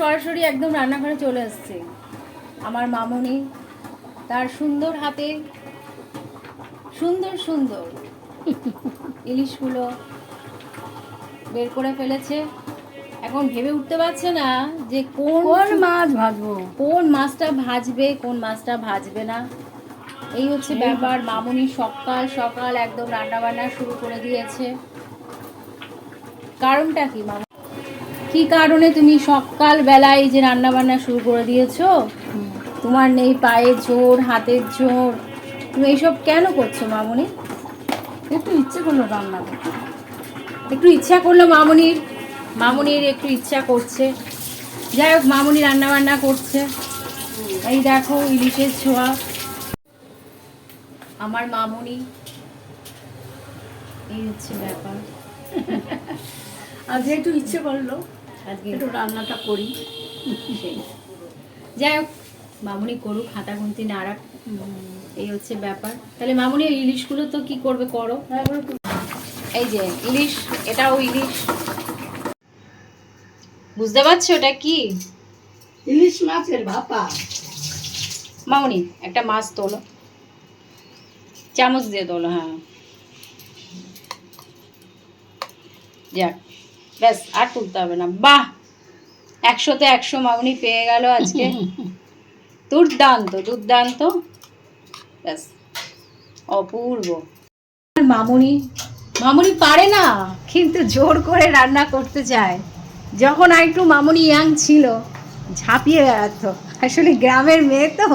সরাসরি একদম রান্নাঘরে চলে এসছে। আমার মামনি তার সুন্দর হাতে সুন্দর সুন্দর ইলিশগুলো বের করে ফেলেছে। এখন ভেবে উঠতে পারছে না যে কোন কোন মাছ ভাজবো? কোন মাছটা ভাজবে কোন মাছটা ভাজবে না। এই হচ্ছে ব্যাপার। মামুনি সকাল সকাল একদম রান্না বান্না শুরু করে দিয়েছে। কারণটা কি মামু কি কারণে তুমি সকাল বেলায় এই যে রান্না বান্না শুরু করে দিয়েছ? তোমার নেই পায়ের জোর হাতের জোর তুমি এইসব কেন করছ মামুনি? একটু ইচ্ছে করল রান্না করতে। একটু ইচ্ছা করল মামুনির? মামুনির একটু ইচ্ছা করছে। যাই হোক মামুনি রান্না বান্না করছে। এই দেখো ইলিশের ছোঁয়া। আমার মামুনি। এই হচ্ছে ব্যাপার। আর যেহেতু ইচ্ছে করল। আজকে একটু রান্নাটা করি। সেই। যাই হোক মামুনি করুক হাতা খুন্তি নাড়াক এই হচ্ছে ব্যাপার। তাহলে মামুনি ইলিশগুলো তো কি করবে করো? এই যে ইলিশ এটাও ইলিশ। বুঝতে পারছ এটা কি? ইলিশ মাছের ভাপা। মামুনি একটা মাছ তোলো। চামচ দিয়ে তোলো হ্যাঁ। যাক। ব্যাস আর তুলতে হবে না। বাহ! একশোতে একশো মামুনি পেয়ে গেল আজকে। দুর্দান্ত দুর্দান্ত। ব্যাস অপূর্ব। মামুনি মামুনি পারে না কিন্তু জোর করে রান্না করতে চায়। যখন আর একটু মামুনি ইয়াং ছিল ঝাঁপিয়ে বেড়াতো। আসলে গ্রামের মেয়ে তো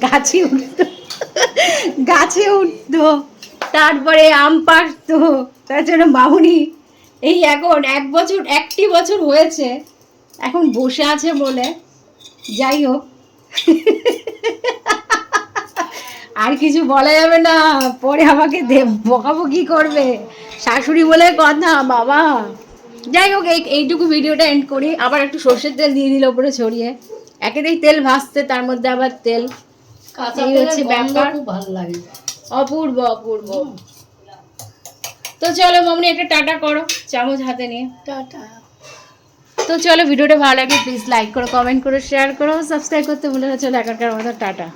গাছে উঠতো গাছে উঠতো তারপরে আম পাড়তো তার জন্য মামুনি এই এখন এক বছর একটি বছর হয়েছে এখন বসে আছে বলে যাই হোক। আর কিছু বলা যাবে না পরে আমাকে বকাবকি করবে। শাশুড়ি বলে কথা বাবা। যাই হোক এই এইটুকু ভিডিওটা এন্ড করি। আবার একটু সর্ষের তেল দিয়ে দিল ওপরে ছড়িয়ে। একেতেই তেল ভাসতে তার মধ্যে আবার তেল। এই হচ্ছে ব্যাপার। খুব ভালো লাগে। অপূর্ব অপূর্ব। তো চলো মামনি একটা টাটা করো চামচ হাতে নিয়ে। টাটা। তো চলো ভিডিওটা ভালো লাগে প্লিজ লাইক করো কমেন্ট করো শেয়ার করো সাবস্ক্রাইব করতে ভুলে না চলো এখনকার মতো টাটা।